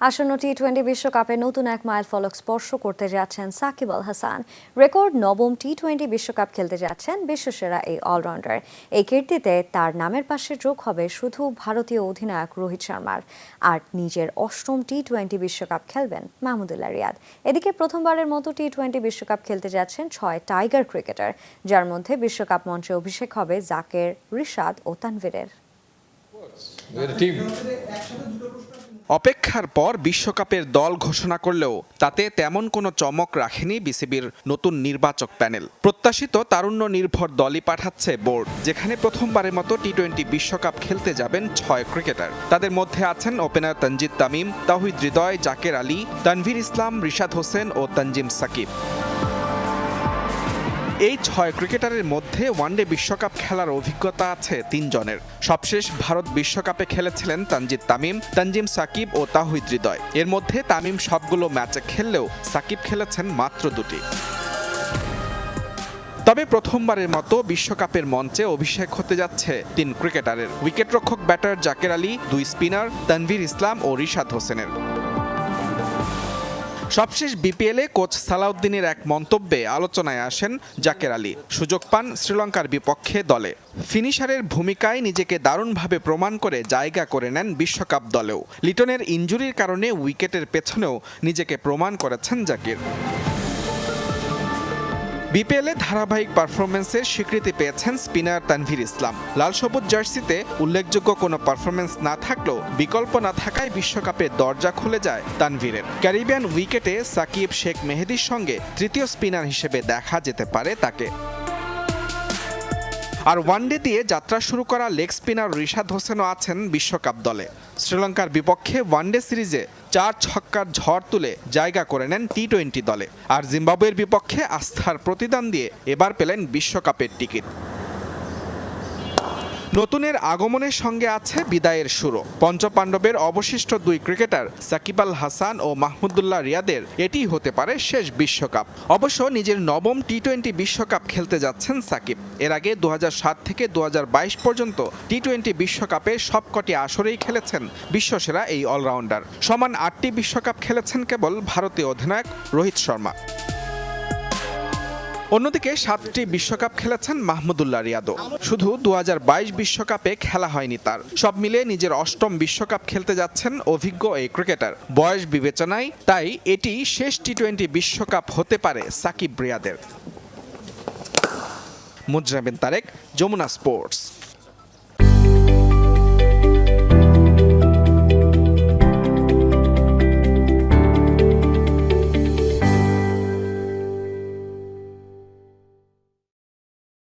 আসন্ন T twenty বিশ্বকাপে নতুন এক মাইল ফলক স্পর্শ করতে যাচ্ছেন সাকিব আল হাসান। রেকর্ড নবম টি টোয়েন্টি বিশ্বকাপ খেলতে যাচ্ছেন বিশ্বসেরা এই অলরাউন্ডার এই কীর্তিতে তার নামের পাশে যোগ হবে শুধু ভারতীয় অধিনায়ক রোহিত শর্মার। আর নিজের অষ্টম টি টোয়েন্টি বিশ্বকাপ খেলবেন মাহমুদুল্লাহ রিয়াদ। এদিকে প্রথমবারের মতো টি টোয়েন্টি বিশ্বকাপ খেলতে যাচ্ছেন ছয় টাইগার ক্রিকেটার। যার মধ্যে বিশ্বকাপ মঞ্চে অভিষেক হবে জাকের, রিশাদ ও তানভীরের. অপেক্ষার পর বিশ্বকাপের দল ঘোষণা করলেও তাতে তেমন কোনো চমক রাখেনি বিসিবির নতুন নির্বাচক প্যানেল। প্রত্যাশিত তারুণ্য নির্ভর দলই পাঠাচ্ছে বোর্ড, যেখানে প্রথমবারের মতো টি টোয়েন্টি বিশ্বকাপ খেলতে যাবেন ছয় ক্রিকেটার। তাদের মধ্যে আছেন ওপেনার তঞ্জিদ তামিম তাহিদ হৃদয়, জাকের আলী, তানভীর ইসলাম, রিশাদ হোসেন ও তঞ্জিম সাকিব। এই ছয় ক্রিকেটারের মধ্যে ওয়ানডে বিশ্বকাপ খেলার অভিজ্ঞতা আছে তিনজনের। সবশেষ ভারত বিশ্বকাপে খেলেছিলেন তানজিদ তামিম, তানজিম সাকিব ও তাহিদ হৃদয়। এর মধ্যে তামিম সবগুলো ম্যাচে খেললেও সাকিব খেলেছেন মাত্র দুটি। তবে প্রথমবারের মতো বিশ্বকাপের মঞ্চে অভিষেক হতে যাচ্ছে তিন ক্রিকেটারের। উইকেটরক্ষক ব্যাটার জাকের আলী, দুই স্পিনার তানভীর ইসলাম ও রিশাদ হোসেনের। সবশেষ বিপিএলে কোচ সালাউদ্দিনের এক মন্তব্যে আলোচনায় আসেন জাকের আলী। সুযোগ পান শ্রীলঙ্কার বিপক্ষে দলে। ফিনিশারের ভূমিকায় নিজেকে দারুণভাবে প্রমাণ করে জায়গা করে নেন বিশ্বকাপ দলেও। লিটনের ইঞ্জুরির কারণে উইকেটের পেছনেও নিজেকে প্রমাণ করেছেন জাকির। বিপিএলে ধারাবাহিক পারফরমেন্সের স্বীকৃতি পেয়েছেন স্পিনার তানভীর ইসলাম। লাল সবুজ জার্সিতে উল্লেখযোগ্য কোনো পারফরমেন্স না থাকলেও বিকল্প না থাকায় বিশ্বকাপের দরজা খুলে যায় তানভীরের। ক্যারিবিয়ান উইকেটে সাকিব শেখ মেহেদির সঙ্গে তৃতীয় স্পিনার হিসেবে দেখা যেতে পারে তাকে। আর ওয়ানডে দিয়ে যাত্রা শুরু করা লেগ স্পিনার রিশাদ হোসেনও আছেন বিশ্বকাপ দলে। শ্রীলঙ্কার বিপক্ষে ওয়ানডে সিরিজে চার ছক্কার ঝড় তুলে জায়গা করে নেন টি টোয়েন্টি দলে। আর জিম্বাবুয়ের বিপক্ষে আস্থার প্রতিদান দিয়ে এবার পেলেন বিশ্বকাপের টিকিট। নতুনের আগমনের সঙ্গে আছে বিদায়ের শুরু। পঞ্চপাণ্ডবের অবশিষ্ট দুই ক্রিকেটার সাকিব আল হাসান ও মাহমুদুল্লাহ রিয়াদের এটি হতে পারে শেষ বিশ্বকাপ। অবশ্য নিজের নবম টি টোয়েন্টি বিশ্বকাপ খেলতে যাচ্ছেন সাকিব। এর আগে দু হাজার সাত থেকে দু হাজার বাইশ পর্যন্ত টি টোয়েন্টি বিশ্বকাপে সবকটি আসরেই খেলেছেন বিশ্বসেরা এই অলরাউন্ডার। সমান আটটি বিশ্বকাপ খেলেছেন কেবল ভারতীয় অধিনায়ক রোহিত শর্মা। অন্যদিকে সাতটি বিশ্বকাপ খেলেছেন মাহমুদুল্লাহ রিয়াদও। শুধু দু বিশ্বকাপে খেলা হয়নি তার। সব মিলে নিজের অষ্টম বিশ্বকাপ খেলতে যাচ্ছেন অভিজ্ঞ এই ক্রিকেটার। বয়স বিবেচনায় তাই এটি শেষ টি টোয়েন্টি বিশ্বকাপ হতে পারে সাকিব রিয়াদের। মুজরাবিন তারেক, যমুনা স্পোর্টস।